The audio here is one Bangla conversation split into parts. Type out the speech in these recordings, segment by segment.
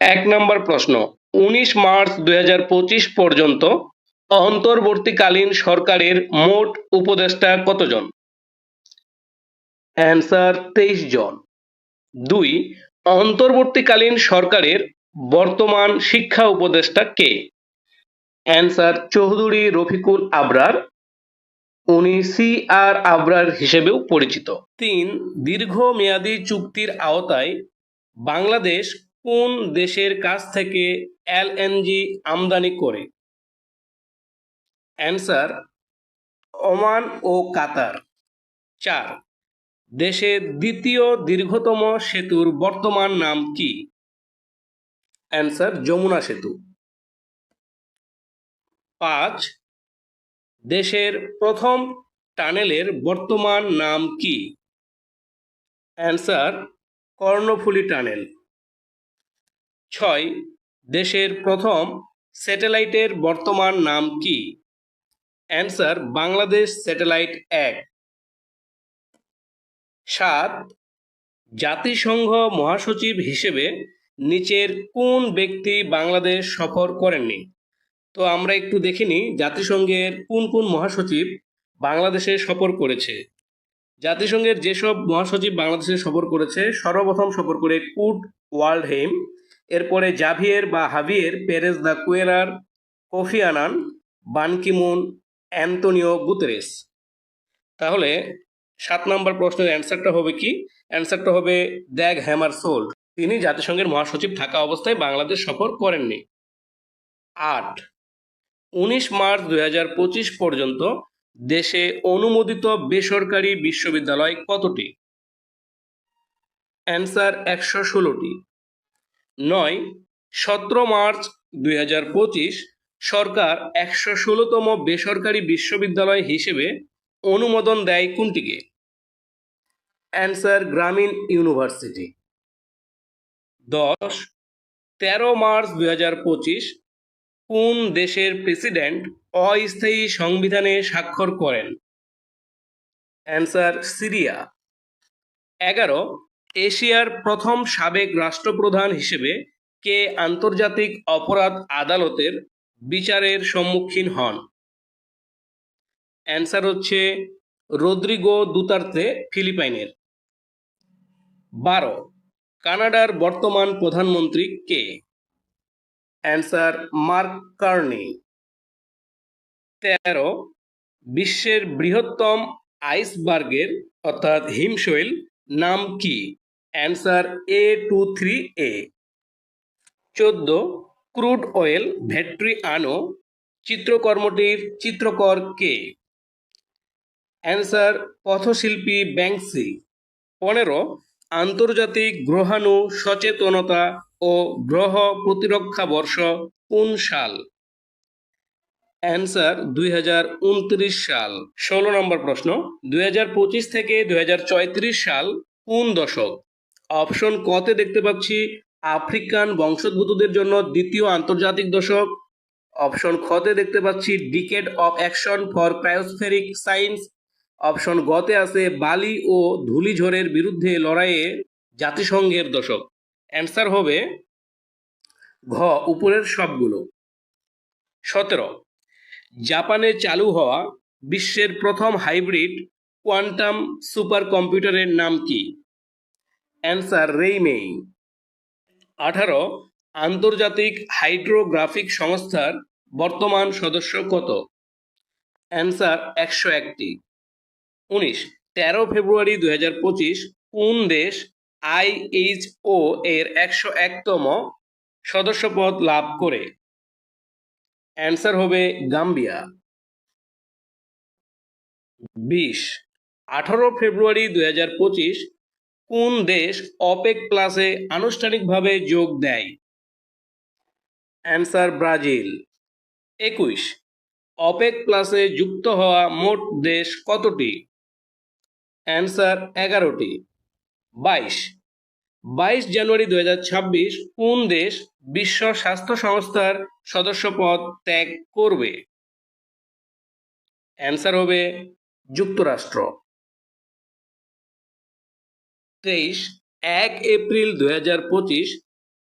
এক নম্বর প্রশ্ন, উনিশ মার্চ দুই হাজার পঁচিশ পর্যন্ত অন্তর্বর্তীকালীন সরকারের মোট উপদেষ্টা কতজন? অ্যান্সার তেইশ জন। দুই, অন্তর্বর্তীকালীন সরকারের বর্তমান শিক্ষা উপদেষ্টা কে? অ্যান্সার চৌধুরী রফিকুল আবরার। উনি সি আর আবরার হিসেবেও পরিচিত। তিন, দীর্ঘমেয়াদী চুক্তির আওতায় বাংলাদেশ কোন দেশের কাছ থেকে এলএনজি আমদানি করে? অ্যান্সার, ওমান ও কাতার। চার দেশের দ্বিতীয় দীর্ঘতম সেতুর বর্তমান নাম কি? অ্যান্সার, যমুনা সেতু। পাঁচ, দেশের প্রথম টানেলের বর্তমান নাম কি? Answer, Karnaphuli tunnel. ছয়, দেশের প্রথম স্যাটেলাইটের বর্তমান নাম কি? অ্যান্সার, বাংলাদেশ স্যাটেলাইট এক। সাত, জাতিসংঘ মহাসচিব হিসেবে নিচের কোন ব্যক্তি বাংলাদেশ সফর করেননি? তো আমরা একটু দেখিনি জাতিসংঘের কোন কোন মহাসচিব বাংলাদেশে সফর করেছে? জাতিসংঘের যেসব মহাসচিব বাংলাদেশে সফর করেছে, সর্বপ্রথম সফর করে কুট ওয়ার্ল্ডহেম এরপরে জাভিয়ের বা Javier Perez de Cuellar, Kofi Annan Ban Ki moon Antonio Guterres. তাহলে সাত নম্বর প্রশ্নের অ্যান্সারটা হবে কি? অ্যান্সারটা হবে দ্যাগ হ্যামার সোল্ড তিনি জাতিসংঘের মহাসচিব থাকা অবস্থায় বাংলাদেশ সফর করেননি। আট। উনিশ মার্চ দুই হাজার পঁচিশ পর্যন্ত দেশে অনুমোদিত বেসরকারি বিশ্ববিদ্যালয় কতটি? অ্যান্সার একশো ষোলোটি। নয়, সতেরো মার্চ দুই হাজার পঁচিশ সরকার একশো ষোলোতম বেসরকারি বিশ্ববিদ্যালয় হিসেবে অনুমোদন দেয় কোনটিকে? অ্যান্সার, গ্রামীণ ইউনিভার্সিটি। দশ, তেরো মার্চ দুই হাজার পঁচিশ কোন দেশের প্রেসিডেন্ট অস্থায়ী সংবিধানে স্বাক্ষর করেন? Answer, Syria. এগারো এশিয়ার প্রথম সাবেক রাষ্ট্রপ্রধান হিসেবে কে আন্তর্জাতিক অপরাধ আদালতের বিচারের সম্মুখীন হন। অ্যান্সার হচ্ছে রদ্রিগো দুতার্তে ফিলিপাইনের। বারো, কানাডার বর্তমান প্রধানমন্ত্রী কে? Answer mark Carney. তেরো, বিশ্বের বৃহত্তম আইসবার্গের অর্থাৎ হিমশৈল নাম কি? Answer A two three A. চোদ্দ, ক্রুড অয়েল ভ্যাট্রি আনো, চিত্রকর্মটির চিত্রকর কে? অ্যান্সার পথশিল্পী ব্যাংসি পনেরো, আন্তর্জাতিক গ্রহাণু সচেতনতা ও গ্রহ প্রতিরক্ষা বর্ষ কোন সাল? অ্যান্সার দুই হাজার উনত্রিশ সাল। ষোলো নম্বর প্রশ্ন, দুই হাজার পঁচিশ থেকে দুই সাল কোন দশক? অপশন কতে দেখতে পাচ্ছি আফ্রিকান বংশোদ্ভূতদের জন্য দ্বিতীয় আন্তর্জাতিক দশক। অপশন খতে দেখতে পাচ্ছি decade of action for cryospheric science option গতে আছে বালি ও ধূলিঝড়ের বিরুদ্ধে লড়াইয়ে জাতিসংঘের দশক। অ্যান্সার হবে ঘ, উপরের সবগুলো। সতেরো, জাপানে চালু হওয়া বিশ্বের প্রথম হাইব্রিড কোয়ান্টাম সুপার কম্পিউটারের নাম কি? অ্যান্সার রেইমেই আঠারো, আন্তর্জাতিক হাইড্রোগ্রাফিক সংস্থার বর্তমান সদস্য কত? অ্যান্সার একশো একটি। উনিশ, তেরো ফেব্রুয়ারি দুই হাজার পঁচিশ, কোন দেশ আইএইচও এর একশো একতম সদস্যপদ লাভ করে? অ্যান্সার হবে গাম্বিয়া। বিশ, আঠারো ফেব্রুয়ারি দুই হাজার পঁচিশ কোন দেশ অপেক প্লাসে আনুষ্ঠানিকভাবে যোগ দেয়? Answer Brazil. একুশ, অপেক প্লাসে যুক্ত হওয়া মোট দেশ কতটি? অ্যান্সার এগারোটি। বাইশ বাইশ জানুয়ারি দু কোন দেশ বিশ্ব স্বাস্থ্য সংস্থার সদস্যপদ ত্যাগ করবে? অ্যান্সার হবে যুক্তরাষ্ট্র। তেইশ এক এপ্রিল দুই পঁচিশ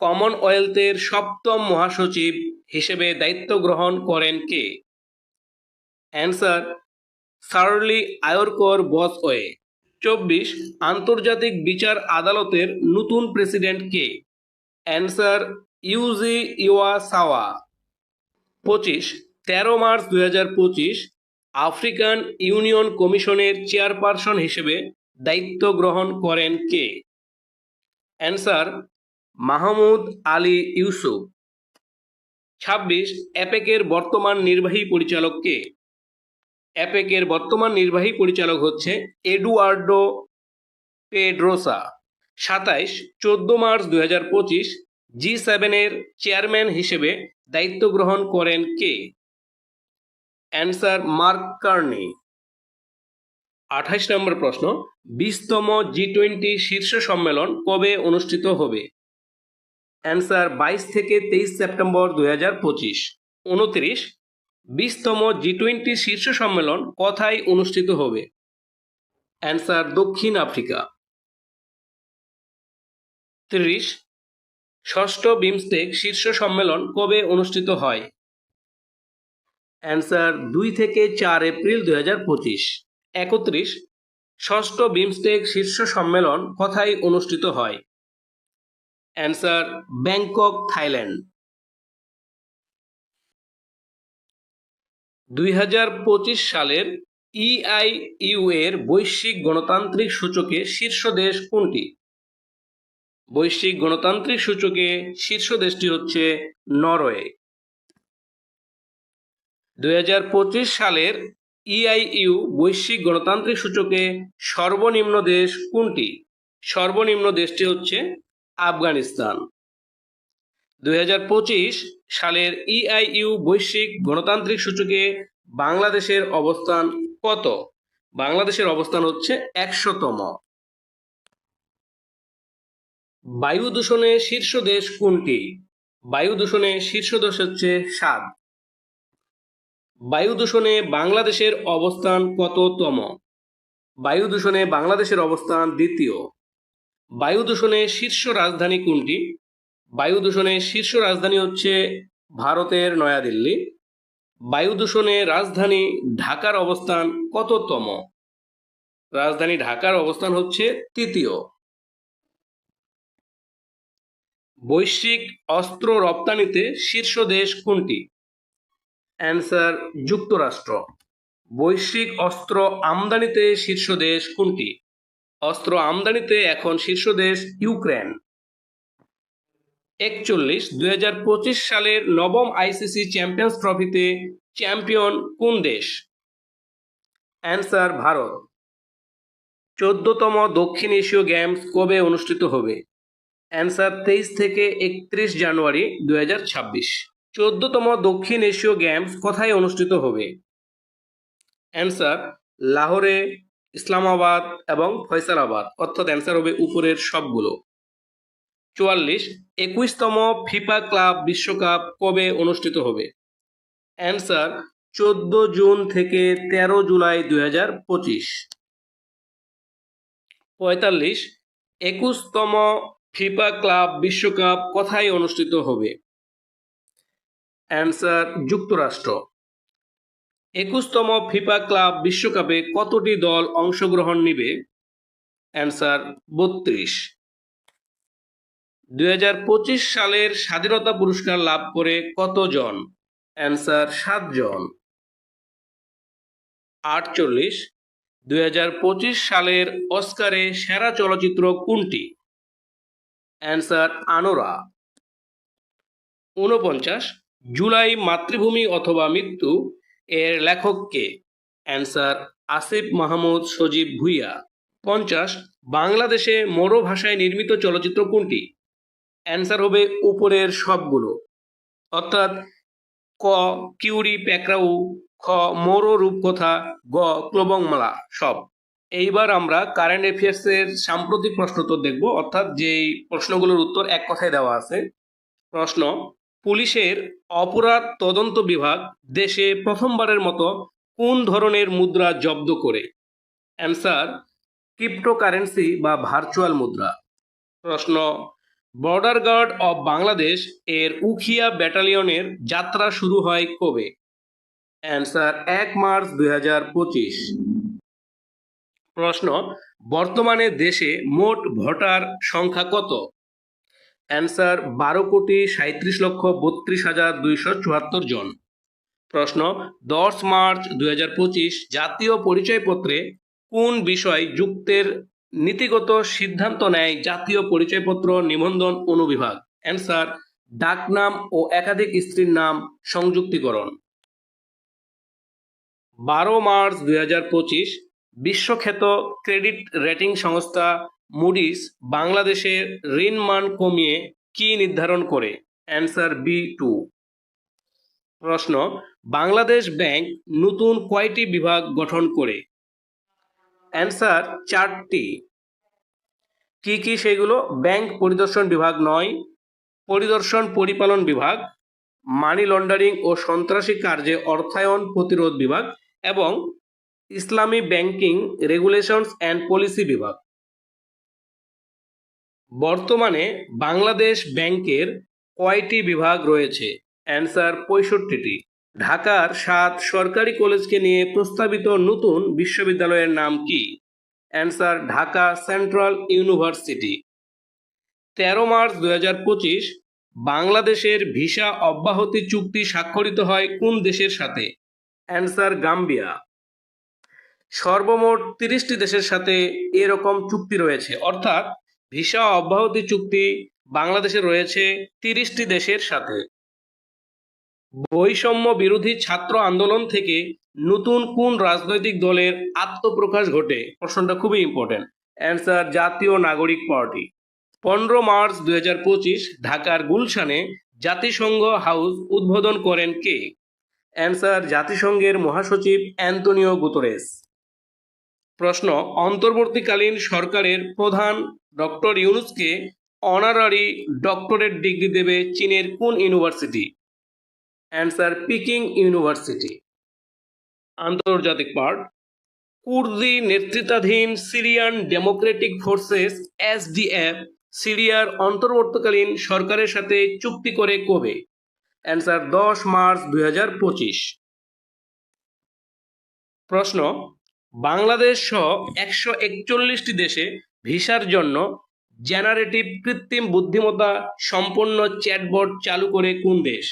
কমনওয়েলথের সপ্তম মহাসচিব হিসেবে দায়িত্ব গ্রহণ করেন কে? অ্যান্সার সার্লি আয়রকর বসওয়ে। চব্বিশ আন্তর্জাতিক বিচার আদালতের নতুন প্রেসিডেন্ট কে? অ্যান্সার ইউজি ইওয়া সাওয়া পঁচিশ তেরো মার্চ দুই হাজার পঁচিশ আফ্রিকান ইউনিয়ন কমিশনের চেয়ারপারসন হিসেবে দায়িত্ব গ্রহণ করেন কে? Answer Mahmoud Ali Youssouf. ছাব্বিশ অ্যাপেকের বর্তমান নির্বাহী পরিচালক কে? অ্যাপেকের বর্তমান নির্বাহী পরিচালক হচ্ছে এডুয়ার্ডো পেড্রোসা। সাতাইশ, চোদ্দ মার্চ দুই হাজার পঁচিশ, জি সেভেনের চেয়ারম্যান হিসেবে দায়িত্ব গ্রহণ করেন কে? Answer mark Carney. আঠাশ নম্বর প্রশ্ন, বিশতম জি টোয়েন্টি শীর্ষ সম্মেলন কবে অনুষ্ঠিত হবে? অ্যান্সার বাইশ থেকে তেইশ সেপ্টেম্বর দুই হাজার পঁচিশ। উনত্রিশ, বিশতম জি টোয়েন্টি শীর্ষ সম্মেলন কোথায় অনুষ্ঠিত হবে? অ্যান্সার দক্ষিণ আফ্রিকা। ত্রিশ, ষষ্ঠ বিমস্টেক শীর্ষ সম্মেলন কবে অনুষ্ঠিত হয়? অ্যান্সার দুই থেকে চার এপ্রিল দুই হাজার পঁচিশ। একত্রিশ, ষষ্ঠ বিমস্টেক শীর্ষ সম্মেলন কোথায় অনুষ্ঠিত হয়? Answer, Bangkok, Thailand. দুই হাজার পঁচিশ সালের ইআইইউ এর বৈশ্বিক গণতান্ত্রিক সূচকে শীর্ষ দেশ কোনটি? বৈশ্বিক গণতান্ত্রিক সূচকে শীর্ষ দেশটি হচ্ছে নরওয়ে। দুই হাজার পঁচিশ সালের ইআইইউ বৈশ্বিক গণতান্ত্রিক সূচকে সর্বনিম্ন দেশ কোনটি? সর্বনিম্ন দেশটি হচ্ছে আফগানিস্তান। দুই হাজার পঁচিশ সালের ইআইইউ বৈশ্বিক গণতান্ত্রিক সূচকে বাংলাদেশের অবস্থান কত? বাংলাদেশের অবস্থান হচ্ছে একশোতম। বায়ু দূষণে শীর্ষ দেশ কোনটি? বায়ু দূষণে শীর্ষ দেশ হচ্ছে সাত বায়ু দূষণে বাংলাদেশের অবস্থান কততম? বায়ু দূষণে বাংলাদেশের অবস্থান দ্বিতীয়। বায়ু দূষণে শীর্ষ রাজধানী কোনটি? বায়ু দূষণে শীর্ষ রাজধানী হচ্ছে ভারতের নয়াদিল্লি। বায়ু দূষণে রাজধানী ঢাকার অবস্থান কততম? রাজধানী ঢাকার অবস্থান হচ্ছে তৃতীয়। বৈশ্বিক অস্ত্র রপ্তানিতে শীর্ষ দেশ কোনটি? অ্যান্সার যুক্তরাষ্ট্র। বৈশ্বিক অস্ত্র আমদানিতে শীর্ষ দেশ কোনটি? অস্ত্র আমদানিতে এখন শীর্ষ দেশ ইউক্রেন। একচল্লিশ, দুই সালের নবম আইসিসি চ্যাম্পিয়ন্স ট্রফিতে চ্যাম্পিয়ন কোন দেশ? অ্যান্সার ভারত। চোদ্দতম দক্ষিণ এশীয় গেমস কবে অনুষ্ঠিত হবে? অ্যান্সার তেইশ থেকে একত্রিশ জানুয়ারি দু হাজার ছাব্বিশ। চোদ্দতম দক্ষিণ এশীয় গেমস কোথায় অনুষ্ঠিত হবে? অ্যান্সার লাহোরে, ইসলামাবাদ এবং ফয়সালাবাদ। অর্থাৎ অ্যান্সার হবে উপরের সবগুলো। চুয়াল্লিশ, একুশতম ফিফা ক্লাব বিশ্বকাপ কবে অনুষ্ঠিত হবে? অ্যান্সার চোদ্দ জুন থেকে তেরো জুলাই দুই হাজার পঁচিশ। পঁয়তাল্লিশ, একুশতম ফিফা ক্লাব বিশ্বকাপ কোথায় অনুষ্ঠিত হবে? অ্যান্সার যুক্তরাষ্ট্র। একুশতম ফিফা ক্লাব বিশ্বকাপে কতটি দল অংশগ্রহণ নিবে? অ্যান্সার বত্রিশ। দুই সালের স্বাধীনতা পুরস্কার লাভ করে কতজন? অ্যান্সার সাতজন। আটচল্লিশ। দুই সালের অস্কারে সেরা চলচ্চিত্র কোনটি? Answer Anora. ঊনপঞ্চাশ। জুলাই মাতৃভূমি অথবা মৃত্যু এর লেখককে অ্যান্সার আসিফ মাহমুদ সজীব ভুইয়া। পঞ্চাশ, বাংলাদেশে মোরো ভাষায় নির্মিত চলচ্চিত্র কোনটি? অ্যান্সার হবে উপরের সবগুলো। অর্থাৎ ক, কিউরি, প্যাকরাউ, খ, মোরো, রূপকথা, গ, ক্লোবংমালা, সব। এইবার আমরা কারেন্ট অ্যাফেয়ার্স এর সাম্প্রতিক প্রশ্ন উত্তর দেখব, অর্থাৎ যেই প্রশ্নগুলোর উত্তর এক কথায় দেওয়া আছে। প্রশ্ন পুলিশের অপরাধ তদন্ত বিভাগ দেশে প্রথমবারের মতো কোন ধরনের মুদ্রা জব্দ করে? অ্যান্সার, ক্রিপ্টোকারেন্সি বা ভার্চুয়াল মুদ্রা। প্রশ্ন, বর্ডার গার্ড অব বাংলাদেশ এর উখিয়া ব্যাটালিয়নের যাত্রা শুরু হয় কবে? অ্যান্সার, এক মার্চ দুই হাজার পঁচিশ। প্রশ্ন, বর্তমানে দেশে মোট ভোটার সংখ্যা কত? অ্যান্সার বারো কোটি সাঁত্রিশ লক্ষ বত্রিশ হাজার দুইশো চুয়াত্তর জন। প্রশ্ন, দশ মার্চ দুই হাজার পঁচিশ জাতীয় পরিচয়পত্রে কোন বিষয় যুক্তের নীতিগত সিদ্ধান্ত নেয় জাতীয় পরিচয়পত্র নিবন্ধন অনুবিভাগ? অ্যান্সার ডাকনাম ও একাধিক স্ত্রীর নাম সংযুক্তিকরণ। বারো মার্চ দুই বিশ্বখ্যাত ক্রেডিট রেটিং সংস্থা মুডিস বাংলাদেশের ঋণ মান কমিয়ে কি নির্ধারণ করে? অ্যান্সার বি টু প্রশ্ন, বাংলাদেশ ব্যাংক নতুন কয়টি বিভাগ গঠন করে? অ্যান্সার চারটি। কি কি সেগুলো? ব্যাংক পরিদর্শন বিভাগ নয়, পরিদর্শন পরিপালন বিভাগ, মানি লন্ডারিং ও সন্ত্রাসী কার্যে অর্থায়ন প্রতিরোধ বিভাগ এবং ইসলামী ব্যাংকিং রেগুলেশনস অ্যান্ড পলিসি বিভাগ। বর্তমানে বাংলাদেশ ব্যাংকের কয়টি বিভাগ রয়েছে? অ্যান্সার পঁয়ষট্টিটি। ঢাকার সাত সরকারি কলেজকে নিয়ে প্রস্তাবিত নতুন বিশ্ববিদ্যালয়ের নাম কি? Answer Dhaka central university. তেরো মার্চ দুই পঁচিশ, বাংলাদেশের ভিসা অব্যাহতি চুক্তি স্বাক্ষরিত হয় কোন দেশের সাথে? Answer Gambia. সর্বমোট তিরিশটি দেশের সাথে এরকম চুক্তি রয়েছে। অর্থাৎ ভিসা অব্যাহতি চুক্তি বাংলাদেশে রয়েছে তিরিশটি দেশের সাথে। বৈষম্য বিরোধী ছাত্র আন্দোলন থেকে নতুন কোন রাজনৈতিক দলের আত্মপ্রকাশ ঘটে? প্রশ্নটা খুবই ইম্পর্টেন্ট অ্যান্সার জাতীয় নাগরিক পার্টি। পনেরো মার্চ দুই হাজার পঁচিশ ঢাকার গুলশানে জাতিসংঘ হাউস উদ্বোধন করেন কে? অ্যান্সার জাতিসংঘের মহাসচিব অ্যান্তনিও গুতরেস। প্রশ্ন, অন্তর্বর্তীকালীন সরকারের প্রধান ডক্টর ইউনুসকে অনারারি ডক্টরেট ডিগ্রি দেবে চীনের কোন ইউনিভার্সিটি? Answer, Peking university. আন্তর্জাতিক পার্ট কুর্দি নেতৃত্বাধীন সিরিয়ান ডেমোক্রেটিক ফোর্সেস, এসডিএফ, সিরিয়ার অন্তর্বর্তীকালীন সরকারের সাথে চুক্তি করে কবে? অ্যান্সার, দশ মার্চ দুই হাজার পঁচিশ। প্রশ্ন বাংলাদেশ সহ একশো একচল্লিশটি দেশে ভিসার জন্য জেনারেটিভ কৃত্রিম বুদ্ধিমত্তা সম্পন্ন চ্যাটবট চালু করে কোন দেশ?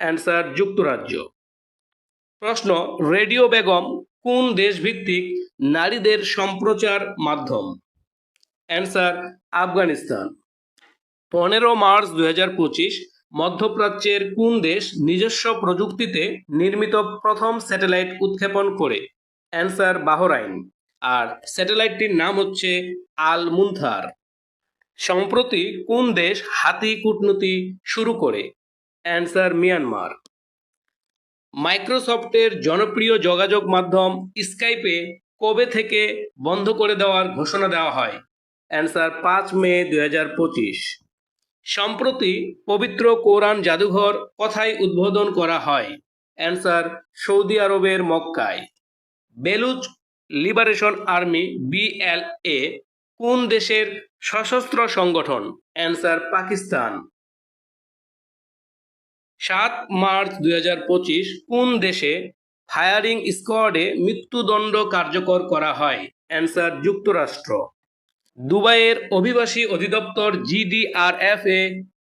অ্যান্সার যুক্তরাজ্য। প্রশ্ন, রেডিও বেগম কোন দেশভিত্তিক নারীদের সম্প্রচার মাধ্যম? অ্যান্সার আফগানিস্তান। পনেরো মার্চ দুই হাজার পঁচিশ, মধ্যপ্রাচ্যের কোন দেশ নিজস্ব প্রযুক্তিতে নির্মিত প্রথম স্যাটেলাইট উৎক্ষেপণ করে? Answer Bahrain. আর স্যাটেলাইটটির নাম হচ্ছে আল মুনথার সম্প্রতি কোন দেশ হাতি কূটনীতি শুরু করে? Answer Myanmar. মাইক্রোসফটের জনপ্রিয় যোগাযোগ মাধ্যম স্কাইপে কবে থেকে বন্ধ করে দেওয়ার ঘোষণা দেওয়া হয়? অ্যান্সার পাঁচ মে দুই হাজার পঁচিশ। সম্প্রতি পবিত্র কোরআন জাদুঘর কোথায় উদ্বোধন করা হয়? অ্যান্সার সৌদি আরবের মক্কায়। বেলুচ লিবারেশন আর্মি, বিএলএ, কোন দেশের সশস্ত্র সংগঠন? অ্যান্সার, পাকিস্তান। সাত মার্চ দুই হাজার পঁচিশ, কোন দেশে ফায়ারিং স্কোয়াডে মৃত্যুদণ্ড কার্যকর করা হয়? অ্যান্সার, যুক্তরাষ্ট্র। দুবাইয়ের অভিবাসী অধিদপ্তর জিডিআরএফ এ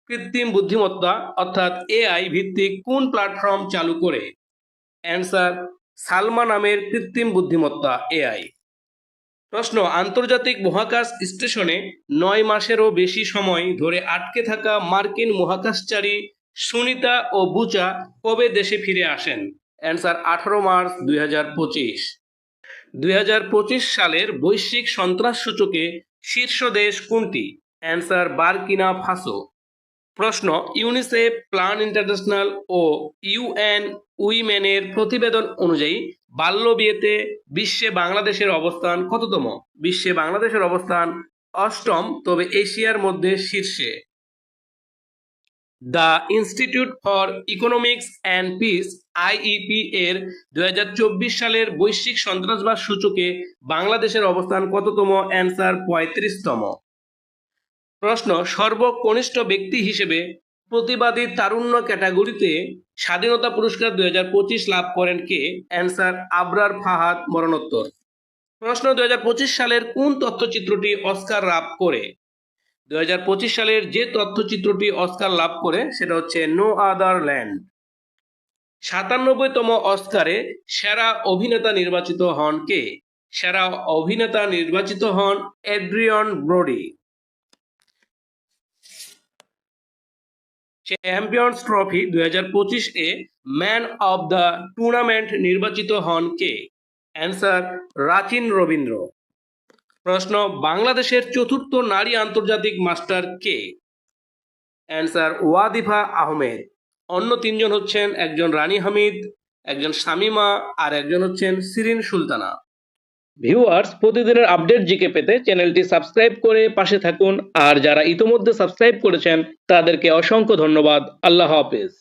কৃত্রিম বুদ্ধিমত্তা, অর্থাৎ এআই ভিত্তিক কোন প্ল্যাটফর্ম চালু করে? অ্যান্সার সালমা নামের কৃত্রিম বুদ্ধিমত্তা, এআই। প্রশ্ন, আন্তর্জাতিক মহাকাশ স্টেশনে নয় মাসেরও বেশি সময় ধরে আটকে থাকা মার্কিন মহাকাশচারী সুনিতা ও বুচা কবে দেশে ফিরে আসেন? অ্যান্সার, আঠারো মার্চ দুই হাজার পঁচিশ। দুই হাজার পঁচিশ সালের বৈশ্বিক সন্ত্রাস সূচকে শীর্ষ দেশ কোনটি? Answer, Burkina Faso. প্রশ্ন ইউনিসেফ প্ল্যান ইন্টারন্যাশনাল ও ইউএন উইমেনের প্রতিবেদন অনুযায়ী বাল্য বিয়েতে বিশ্বে বাংলাদেশের অবস্থান কততম? বিশ্বে বাংলাদেশের অবস্থান অষ্টম, তবে এশিয়ার মধ্যে শীর্ষে। The Institute for Economics and Peace IEP এর দু হাজার চব্বিশ সালের বৈশ্বিক সন্ত্রাসবাদ সূচকে বাংলাদেশের অবস্থান কততম? অ্যান্সার পঁয়ত্রিশতম। প্রশ্ন, সর্বকনিষ্ঠ ব্যক্তি হিসেবে প্রতিবাদী তারুণ্য ক্যাটাগরিতে স্বাধীনতা পুরস্কার দুই হাজার পঁচিশ লাভ করেন কে? অ্যান্সার আবরার ফাহাদ মরণোত্তর। প্রশ্ন, দুই সালের কোন তথ্যচিত্রটি অস্কার লাভ করে? দুই সালের যে তথ্যচিত্রটি অস্কার লাভ করে, সেটা হচ্ছে নো আদার ল্যান্ড। সাতানব্বইতম অস্কারে সেরা অভিনেতা নির্বাচিত হন কে? সেরা অভিনেতা নির্বাচিত হন এড্রিয়ন ব্রোডি। চ্যাম্পিয়ন্স ট্রফি দুই হাজার পঁচিশ এ ম্যান অব দ্য টুর্নামেন্ট নির্বাচিত হন কে? অ্যান্সার রাচিন রবীন্দ্র। প্রশ্ন, বাংলাদেশের চতুর্থ নারী আন্তর্জাতিক মাস্টার কে? অ্যান্সার ওয়াদিফা আহমেদ। অন্য তিনজন হচ্ছেন একজন রানী হামিদ, একজন শামিমা, আর একজন হচ্ছেন সিরিন সুলতানা। ভিউয়ার্স প্রতিদিনের আপডেট জিকে পেতে চ্যানেলটি সাবস্ক্রাইব করে পাশে থাকুন। আর যারা ইতোমধ্যে সাবস্ক্রাইব করেছেন, তাদেরকে অসংখ্য ধন্যবাদ। আল্লাহ হাফেজ।